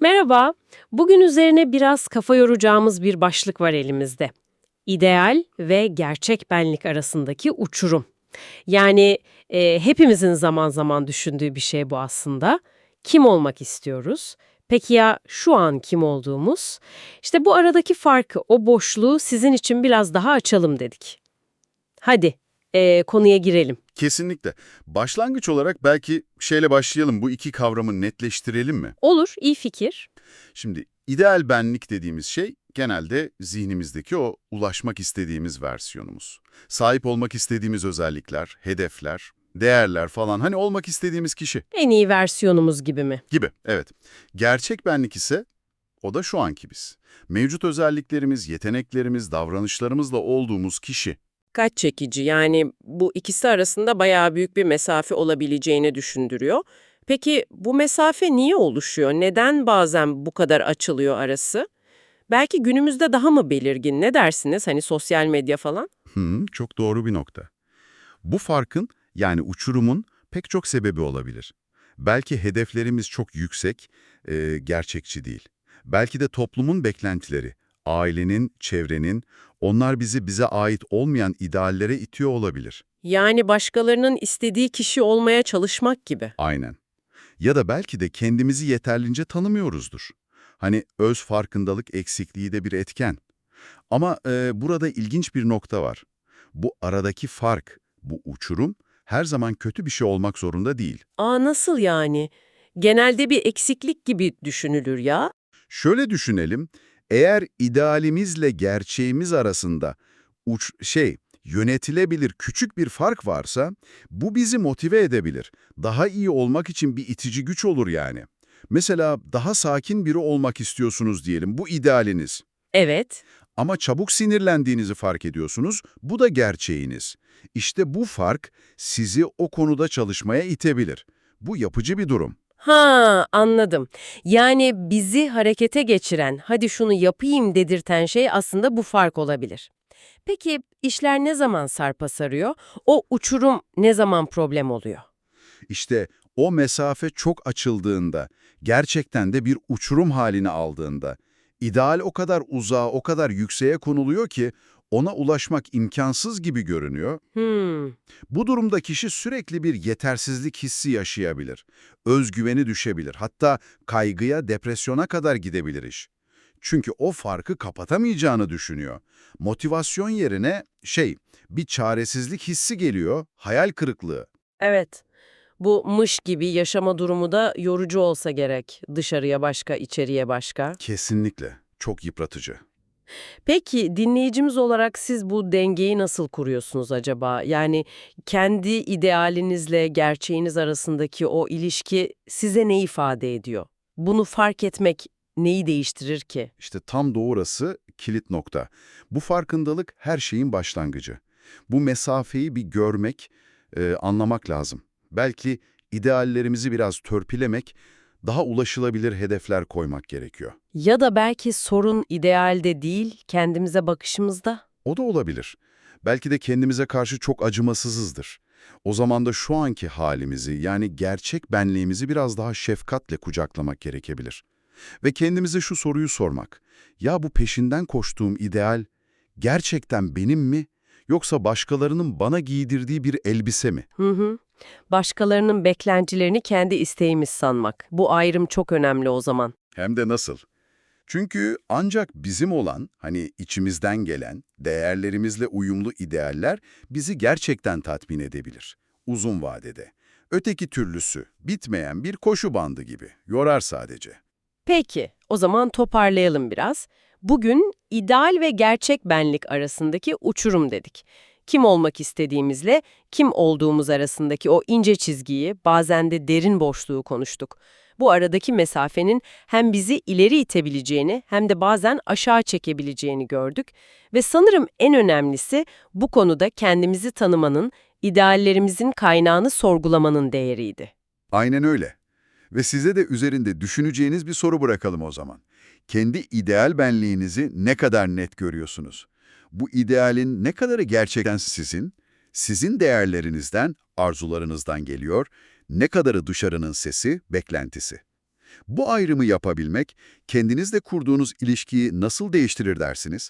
Merhaba, bugün üzerine biraz kafa yoracağımız bir başlık var elimizde. İdeal ve gerçek benlik arasındaki uçurum. Yani e, hepimizin zaman zaman düşündüğü bir şey bu aslında. Kim olmak istiyoruz? Peki ya şu an kim olduğumuz? İşte bu aradaki farkı, o boşluğu sizin için biraz daha açalım dedik. Hadi e, konuya girelim. Kesinlikle. Başlangıç olarak belki şeyle başlayalım, bu iki kavramı netleştirelim mi? Olur, iyi fikir. Şimdi ideal benlik dediğimiz şey genelde zihnimizdeki o ulaşmak istediğimiz versiyonumuz. Sahip olmak istediğimiz özellikler, hedefler, değerler falan hani olmak istediğimiz kişi En iyi versiyonumuz gibi mi? gibi. Evet. Gerçek benlik ise o da şu anki biz. Mevcut özelliklerimiz, yeteneklerimiz, davranışlarımızla olduğumuz kişi. Dikkat çekici. Yani bu ikisi arasında bayağı büyük bir mesafe olabileceğini düşündürüyor. Peki bu mesafe niye oluşuyor? Neden bazen bu kadar açılıyor arası? Belki günümüzde daha mı belirgin? Ne dersiniz? Hani sosyal medya falan? Hı, çok doğru bir nokta. Bu farkın yani uçurumun pek çok sebebi olabilir. Belki hedeflerimiz çok yüksek, e, gerçekçi değil. Belki de toplumun beklentileri, ailenin, çevrenin, onlar bizi bize ait olmayan ideallere itiyor olabilir. Yani başkalarının istediği kişi olmaya çalışmak gibi. Aynen. Ya da belki de kendimizi yeterince tanımıyoruzdur. Hani öz farkındalık eksikliği de bir etken. Ama e, burada ilginç bir nokta var. Bu aradaki fark, bu uçurum her zaman kötü bir şey olmak zorunda değil. Aa nasıl yani? Genelde bir eksiklik gibi düşünülür ya. Şöyle düşünelim, eğer idealimizle gerçeğimiz arasında uç şey yönetilebilir küçük bir fark varsa bu bizi motive edebilir. Daha iyi olmak için bir itici güç olur yani. Mesela daha sakin biri olmak istiyorsunuz diyelim, bu idealiniz. Evet. Ama çabuk sinirlendiğinizi fark ediyorsunuz, bu da gerçeğiniz. İşte bu fark sizi o konuda çalışmaya itebilir. Bu yapıcı bir durum. Ha anladım. Yani bizi harekete geçiren, hadi şunu yapayım dedirten şey aslında bu fark olabilir. Peki işler ne zaman sarpa sarıyor? O uçurum ne zaman problem oluyor? İşte o mesafe çok açıldığında, gerçekten de bir uçurum halini aldığında, ideal o kadar uzağa, o kadar yükseğe konuluyor ki ona ulaşmak imkansız gibi görünüyor. Hmm, Bu durumda kişi sürekli bir yetersizlik hissi yaşayabilir. Özgüveni düşebilir. Hatta kaygıya, depresyona kadar gidebilir iş. Çünkü o farkı kapatamayacağını düşünüyor. Motivasyon yerine şey, bir çaresizlik hissi geliyor, hayal kırıklığı. evet. Bu mış gibi yaşama durumu da yorucu olsa gerek. Dışarıya başka, içeriye başka. Kesinlikle. Çok yıpratıcı. Peki dinleyicimiz olarak siz bu dengeyi nasıl kuruyorsunuz acaba? Yani kendi idealinizle gerçeğiniz arasındaki o ilişki size ne ifade ediyor? Bunu fark etmek neyi değiştirir ki? İşte tam da kilit nokta. Bu farkındalık her şeyin başlangıcı. Bu mesafeyi bir görmek, e, anlamak lazım. Belki ideallerimizi biraz törpülemek, daha ulaşılabilir hedefler koymak gerekiyor. Ya da belki sorun idealde değil, kendimize bakışımızda? O da olabilir. Belki de kendimize karşı çok acımasızızdır. O zaman da şu anki halimizi yani gerçek benliğimizi biraz daha şefkatle kucaklamak gerekebilir. Ve kendimize şu soruyu sormak. Ya bu peşinden koştuğum ideal gerçekten benim mi yoksa başkalarının bana giydirdiği bir elbise mi? Hı hı. Başkalarının beklentilerini kendi isteğimiz sanmak. Bu ayrım çok önemli o zaman. Hem de nasıl? Çünkü ancak bizim olan, hani içimizden gelen, değerlerimizle uyumlu idealler bizi gerçekten tatmin edebilir. Uzun vadede. Öteki türlüsü, bitmeyen bir koşu bandı gibi. Yorar sadece. Peki, o zaman toparlayalım biraz. Bugün ideal ve gerçek benlik arasındaki uçurum dedik. Kim olmak istediğimizle kim olduğumuz arasındaki o ince çizgiyi, bazen de derin boşluğu konuştuk. Bu aradaki mesafenin hem bizi ileri itebileceğini hem de bazen aşağı çekebileceğini gördük. Ve sanırım en önemlisi bu konuda kendimizi tanımanın, ideallerimizin kaynağını sorgulamanın değeriydi. Aynen öyle. Ve size de üzerinde düşüneceğiniz bir soru bırakalım o zaman. Kendi ideal benliğinizi ne kadar net görüyorsunuz? Bu idealin ne kadarı gerçekten sizin, sizin değerlerinizden, arzularınızdan geliyor, ne kadarı dışarının sesi, beklentisi? Bu ayrımı yapabilmek, kendinizle kurduğunuz ilişkiyi nasıl değiştirir dersiniz?